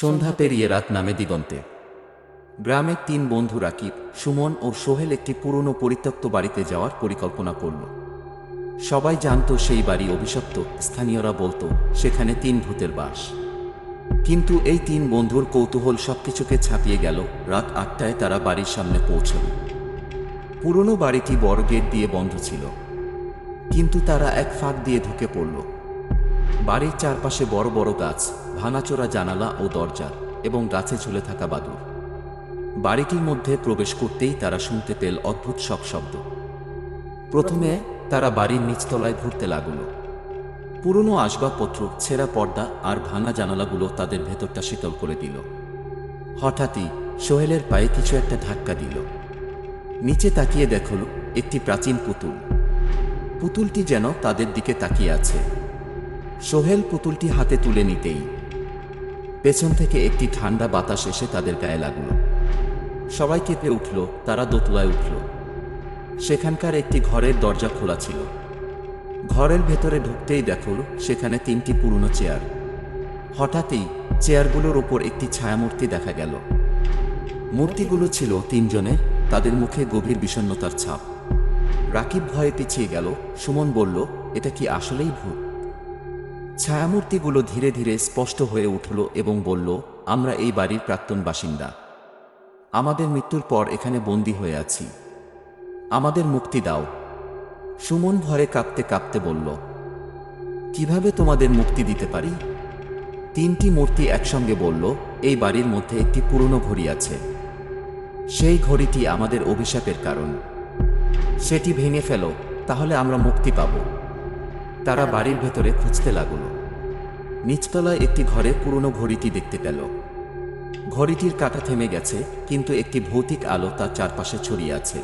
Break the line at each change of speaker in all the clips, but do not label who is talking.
সন্ধ্যা পেরিয়ে রাত নামে দিগন্তে। গ্রামের তিন বন্ধু রাকিব, সুমন ও সোহেল একটি পুরনো পরিত্যক্ত বাড়িতে যাওয়ার পরিকল্পনা করল। সবাই জানত সেই বাড়ি অভিশপ্ত, স্থানীয়রা বলতো সেখানে তিন ভূতের বাস। কিন্তু এই তিন বন্ধুর কৌতূহল সবকিছুকে ছাপিয়ে গেল, রাত আটটায় তারা বাড়ির সামনে পৌঁছল। পুরনো বাড়িটি বড় গেট দিয়ে বন্ধ ছিল। কিন্তু তারা এক ফাঁক দিয়ে ঢুকে পড়ল। বাড়ির চারপাশে বড় বড় গাছ, ভাঙাচোরা জানালা ও দরজা এবং গাছে ঝুলে থাকা বাদুর বাড়িটির মধ্যে প্রবেশ করতেই তারা শুনতে পেল অদ্ভুত সব শব্দ। প্রথমে তারা বাড়ির নিচতলায় ঘুরতে লাগল। পুরনো আসবাবপত্র, ছেঁড়া পর্দা আর ভাঙা জানালাগুলো তাদের ভেতরটা শীতল করে দিল। হঠাৎই সোহেলের পায়ে কিছু একটা ধাক্কা দিল। নিচে তাকিয়ে দেখল একটি প্রাচীন পুতুল। পুতুলটি যেন তাদের দিকে তাকিয়ে আছে। সোহেল পুতুলটি হাতে তুলে নিতেই পেছন থেকে একটি ঠান্ডা বাতাস এসে তাদের গায়ে লাগল। সবাই কেঁপে উঠল, তারা দোতলায় উঠল। সেখানকার একটি ঘরের দরজা খোলা ছিল। ঘরের ভেতরে ঢুকতেই দেখল সেখানে তিনটি পুরনো চেয়ার। হঠাৎই চেয়ারগুলোর ওপর একটি ছায়ামূর্তি দেখা গেল। মূর্তিগুলো ছিল তিনজনে, তাদের মুখে গভীর বিষণ্ণতার ছাপ। রাকিব ভয়ে পিছিয়ে গেল। সুমন বলল, এটা কি আসলেই ভূত? ছায়ামূর্তিগুলো ধীরে ধীরে স্পষ্ট হয়ে উঠল এবং বলল, আমরা এই বাড়ির প্রাক্তন বাসিন্দা। আমাদের মৃত্যুর পর এখানে বন্দী হয়ে আছি। আমাদের মুক্তি দাও। সুমন ভরে কাঁপতে কাঁপতে বলল, কীভাবে তোমাদের মুক্তি দিতে পারি? তিনটি মূর্তি একসঙ্গে বলল, এই বাড়ির মধ্যে একটি পুরনো ঘড়ি আছে। সেই ঘড়িটি আমাদের অভিশাপের কারণ। সেটি ভেঙে ফেলো, তাহলে আমরা মুক্তি পাব। তারা বাড়ির ভেতরে খুঁজতে লাগল। নিচতলায় একটি ঘরে পুরনো ঘড়িটি দেখতে পেল। ঘড়িটির কাঁটা থেমে গেছে, কিন্তু একটি ভৌতিক আলো তার চারপাশে ছড়িয়ে আছে।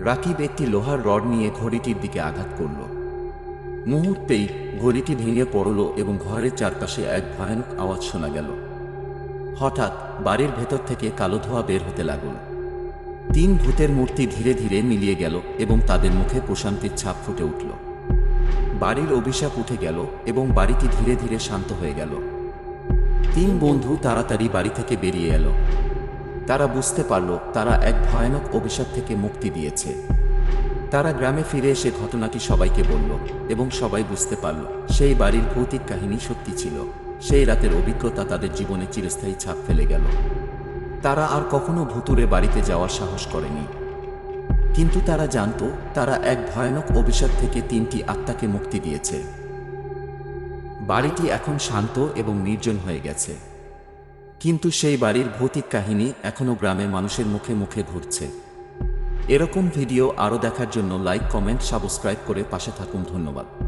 রাকিব একটি লোহার রড নিয়ে ঘড়িটির দিকে আঘাত করল। মুহূর্তেই ঘড়িটি ভেঙে পড়ল এবং ঘরের চারপাশে এক ভয়ানক আওয়াজ শোনা গেল। হঠাৎ বাড়ির ভেতর থেকে কালো ধোঁয়া বের হতে লাগল। তিন ভূতের মূর্তি ধীরে ধীরে মিলিয়ে গেল এবং তাদের মুখে প্রশান্তির ছাপ ফুটে উঠল। বাড়ির অভিশাপ উঠে গেল এবং বাড়িটি ধীরে ধীরে শান্ত হয়ে গেল। তিন বন্ধু তাড়াতাড়ি বাড়ি থেকে বেরিয়ে এলো। তারা বুঝতে পারল তারা এক ভয়ানক অভিশাপ থেকে মুক্তি দিয়েছে। তারা গ্রামে ফিরে এসে ঘটনাটি সবাইকে বলল এবং সবাই বুঝতে পারল সেই বাড়ির ভৌতিক কাহিনী সত্যি ছিল। সেই রাতের অভিজ্ঞতা তাদের জীবনে চিরস্থায়ী ছাপ ফেলে গেল। তারা আর কখনো ভুতুরে বাড়িতে যাওয়ার সাহস করেনি। কিন্তু তারা জানত, তারা এক ভয়ানক অভিশাপ থেকে তিনটি আত্মাকে মুক্তি দিয়েছে। বাড়িটি এখন শান্ত এবং নির্জন হয়ে গেছে। কিন্তু সেই বাড়ির ভৌতিক কাহিনী এখনও গ্রামে মানুষের মুখে মুখে ঘুরছে। এরকম ভিডিও আরও দেখার জন্য লাইক, কমেন্ট, সাবস্ক্রাইব করে পাশে থাকুন। ধন্যবাদ।